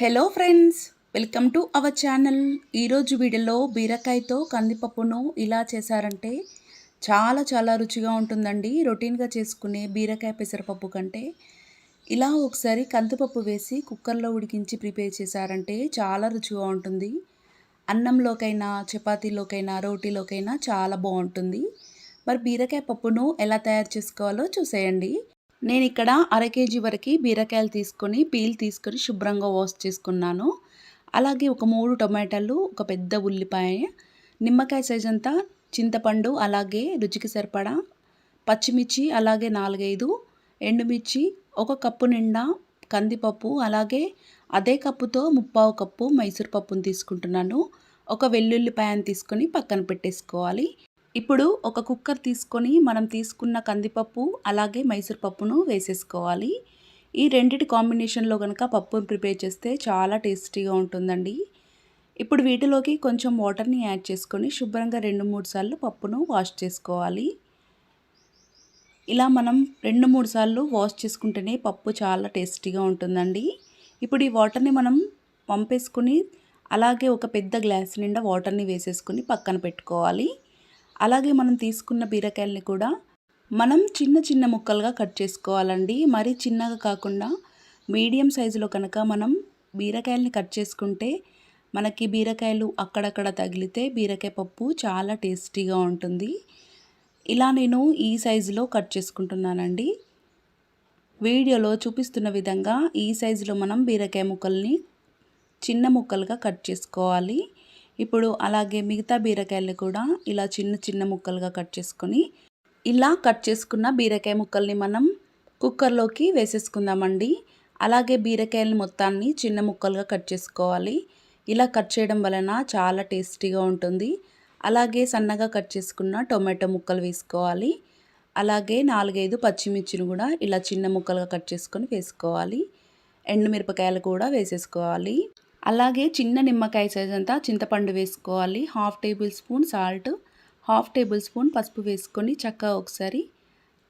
Hello friends welcome to our channel ఈరోజు వీడియోలో బీరకాయతో కందిపప్పును ఇలా చేశారంటే చాలా చాలా రుచిగా ఉంటుందండి. రొటీన్గా చేసుకునే బీరకాయ పెసరపప్పు కంటే ఇలా ఒకసారి కందిపప్పు వేసి కుక్కర్లో ఉడికించి ప్రిపేర్ చేశారంటే చాలా రుచిగా ఉంటుంది. అన్నంలోకైనా చపాతీలోకైనా రోటీలోకైనా చాలా బాగుంటుంది. మరి బీరకాయ పప్పును ఎలా తయారు చేసుకోవాలో చూసేయండి. నేను ఇక్కడ అర కేజీ వరకు బీరకాయలు తీసుకొని పీల్ తీసుకొని శుభ్రంగా వాష్ చేసుకున్నాను. అలాగే ఒక మూడు టొమాటోలు ఒక పెద్ద ఉల్లిపాయ నిమ్మకాయ సైజ్ అంతా చింతపండు అలాగే రుచికి సరిపడా పచ్చిమిర్చి అలాగే నాలుగైదు ఎండుమిర్చి ఒక కప్పు నిండా కందిపప్పు అలాగే అదే కప్పుతో ముప్పావు కప్పు మైసూర్ పప్పును తీసుకుంటున్నాను. ఒక వెల్లుల్లిపాయను తీసుకొని పక్కన పెట్టేసుకోవాలి. ఇప్పుడు ఒక కుక్కర్ తీసుకొని మనం తీసుకున్న కందిపప్పు అలాగే మైసూర్ పప్పును వేసేసుకోవాలి. ఈ రెండిటి కాంబినేషన్లో కనుక పప్పును ప్రిపేర్ చేస్తే చాలా టేస్టీగా ఉంటుందండి. ఇప్పుడు వీటిలోకి కొంచెం వాటర్ని యాడ్ చేసుకొని శుభ్రంగా రెండు మూడు సార్లు పప్పును వాష్ చేసుకోవాలి. ఇలా మనం రెండు మూడు సార్లు వాష్ చేసుకుంటేనే పప్పు చాలా టేస్టీగా ఉంటుందండి. ఇప్పుడు ఈ వాటర్ని మనం పంపేసుకుని అలాగే ఒక పెద్ద గ్లాస్ నిండా వాటర్ని వేసేసుకుని పక్కన పెట్టుకోవాలి. అలాగే మనం తీసుకున్న బీరకాయల్ని కూడా మనం చిన్న చిన్న ముక్కలుగా కట్ చేసుకోవాలండి. మరీ చిన్నగా కాకుండా మీడియం సైజులో కనుక మనం బీరకాయల్ని కట్ చేసుకుంటే మనకి బీరకాయలు అక్కడక్కడ తగిలితే బీరకాయ పప్పు చాలా టేస్టీగా ఉంటుంది. ఇలా నేను ఈ సైజులో కట్ చేసుకుంటున్నానండి. వీడియోలో చూపిస్తున్న విధంగా ఈ సైజులో మనం బీరకాయ ముక్కల్ని చిన్న ముక్కలుగా కట్ చేసుకోవాలి. ఇప్పుడు అలాగే మిగతా బీరకాయలు కూడా ఇలా చిన్న చిన్న ముక్కలుగా కట్ చేసుకొని ఇలా కట్ చేసుకున్న బీరకాయ ముక్కల్ని మనం కుక్కర్లోకి వేసేసుకుందామండి. అలాగే బీరకాయల మొత్తాన్ని చిన్న ముక్కలుగా కట్ చేసుకోవాలి. ఇలా కట్ చేయడం వలన చాలా టేస్టీగా ఉంటుంది. అలాగే సన్నగా కట్ చేసుకున్న టొమాటో ముక్కలు వేసుకోవాలి. అలాగే నాలుగైదు పచ్చిమిర్చిని కూడా ఇలా చిన్న ముక్కలుగా కట్ చేసుకొని వేసుకోవాలి. ఎండుమిరపకాయలు కూడా వేసేసుకోవాలి. అలాగే చిన్న నిమ్మకాయ సైజ్ అంతా చింతపండు వేసుకోవాలి. Half tablespoon salt half tablespoon పసుపు వేసుకొని చక్కగా ఒకసారి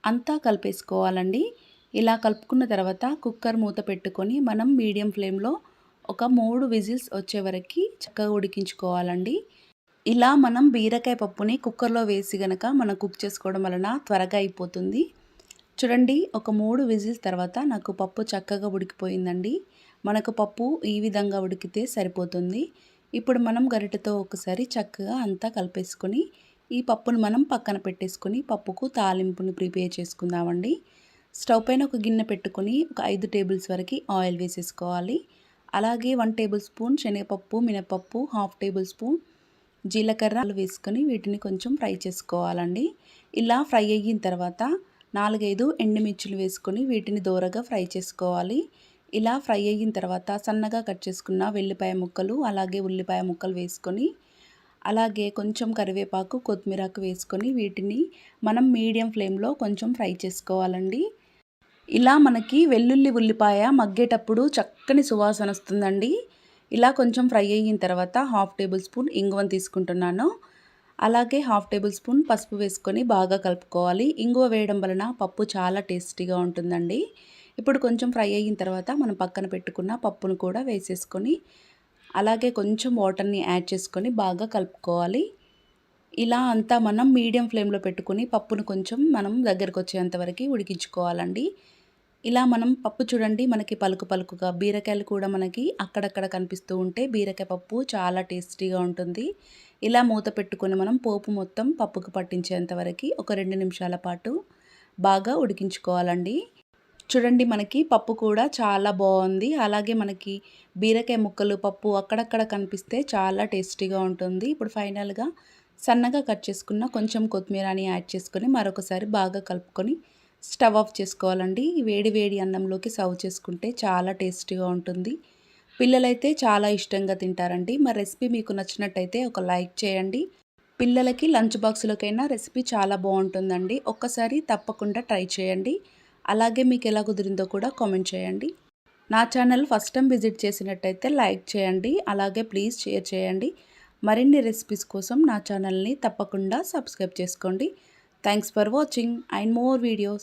అంతా కలిపేసుకోవాలండి. ఇలా కలుపుకున్న తర్వాత కుక్కర్ మూత పెట్టుకొని మనం మీడియం ఫ్లేమ్లో ఒక మూడు విజిల్స్ వచ్చే వరకు చక్కగా ఉడికించుకోవాలండి. ఇలా మనం బీరకాయ పప్పుని కుక్కర్లో వేసి గనక మనం కుక్ చేసుకోవడం వలన త్వరగా అయిపోతుంది. చూడండి ఒక మూడు విజిల్స్ తర్వాత నాకు పప్పు చక్కగా ఉడికిపోయిందండి. మనకు పప్పు ఈ విధంగా ఉడికితే సరిపోతుంది. ఇప్పుడు మనం గరిటెతో ఒకసారి చక్కగా అంతా కలిపేసుకొని ఈ పప్పును మనం పక్కన పెట్టేసుకొని పప్పుకు తాలింపుని ప్రిపేర్ చేసుకుందామండి. స్టవ్ పైన ఒక గిన్నె పెట్టుకొని ఒక ఐదు టేబుల్స్ వరకు ఆయిల్ వేసేసుకోవాలి. అలాగే వన్ టేబుల్ స్పూన్ శనగపప్పు మినపప్పు హాఫ్ టేబుల్ స్పూన్ జీలకర్ర వేసుకొని వీటిని కొంచెం ఫ్రై చేసుకోవాలండి. ఇలా ఫ్రై అయిన తర్వాత నాలుగైదు ఎండుమిర్చులు వేసుకొని వీటిని దూరగా ఫ్రై చేసుకోవాలి. ఇలా ఫ్రై అయిన తర్వాత సన్నగా కట్ చేసుకున్న వెల్లిపాయ ముక్కలు అలాగే ఉల్లిపాయ ముక్కలు వేసుకొని అలాగే కొంచెం కరివేపాకు కొత్తిమీరకు వేసుకొని వీటిని మనం మీడియం ఫ్లేమ్లో కొంచెం ఫ్రై చేసుకోవాలండి. ఇలా మనకి వెల్లుల్లి ఉల్లిపాయ మగ్గేటప్పుడు చక్కని సువాసన వస్తుందండి. ఇలా కొంచెం ఫ్రై అయిన తర్వాత హాఫ్ టేబుల్ స్పూన్ ఇంగువను తీసుకుంటున్నాను. అలాగే హాఫ్ టేబుల్ స్పూన్ పసుపు వేసుకొని బాగా కలుపుకోవాలి. ఇంగువ వేయడం వలన పప్పు చాలా టేస్టీగా ఉంటుందండి. ఇప్పుడు కొంచెం ఫ్రై అయిన తర్వాత మనం పక్కన పెట్టుకున్న పప్పును కూడా వేసేసుకొని అలాగే కొంచెం వాటర్ని యాడ్ చేసుకొని బాగా కలుపుకోవాలి. ఇలా అంతా మనం మీడియం ఫ్లేమ్లో పెట్టుకుని పప్పును కొంచెం మనం దగ్గరకు వచ్చేంత వరకు ఉడికించుకోవాలండి. ఇలా మనం పప్పు చూడండి మనకి పలుకు పలుకుగా బీరకాయలు కూడా మనకి అక్కడక్కడ కనిపిస్తూ ఉంటే బీరకాయ పప్పు చాలా టేస్టీగా ఉంటుంది. ఇలా మూత పెట్టుకొని మనం పోపు మొత్తం పప్పుకు పట్టించేంత వరకు ఒక రెండు నిమిషాల పాటు బాగా ఉడికించుకోవాలండి. చూడండి మనకి పప్పు కూడా చాలా బాగుంది. అలాగే మనకి బీరకాయ ముక్కలు పప్పు అక్కడక్కడ కనిపిస్తే చాలా టేస్టీగా ఉంటుంది. ఇప్పుడు ఫైనల్గా సన్నగా కట్ చేసుకున్న కొంచెం కొత్తిమీరని యాడ్ చేసుకొని మరొకసారి బాగా కలుపుకొని స్టవ్ ఆఫ్ చేసుకోవాలండి. వేడి వేడి అన్నంలోకి సర్వ్ చేసుకుంటే చాలా టేస్టీగా ఉంటుంది. పిల్లలైతే చాలా ఇష్టంగా తింటారండి. మా రెసిపీ మీకు నచ్చినట్టయితే ఒక లైక్ చేయండి. పిల్లలకి లంచ్ బాక్స్లోకైనా రెసిపీ చాలా బాగుంటుందండి. ఒక్కసారి తప్పకుండా ట్రై చేయండి. అలాగే మీకు ఎలా కుదిరిందో కూడా కామెంట్ చేయండి. నా ఛానల్ ఫస్ట్ టైం విజిట్ చేసినట్టయితే లైక్ చేయండి అలాగే ప్లీజ్ షేర్ చేయండి. మరిన్ని రెసిపీస్ కోసం నా ఛానల్ని తప్పకుండా సబ్స్క్రైబ్ చేసుకోండి. Thanks for watching. And more videos.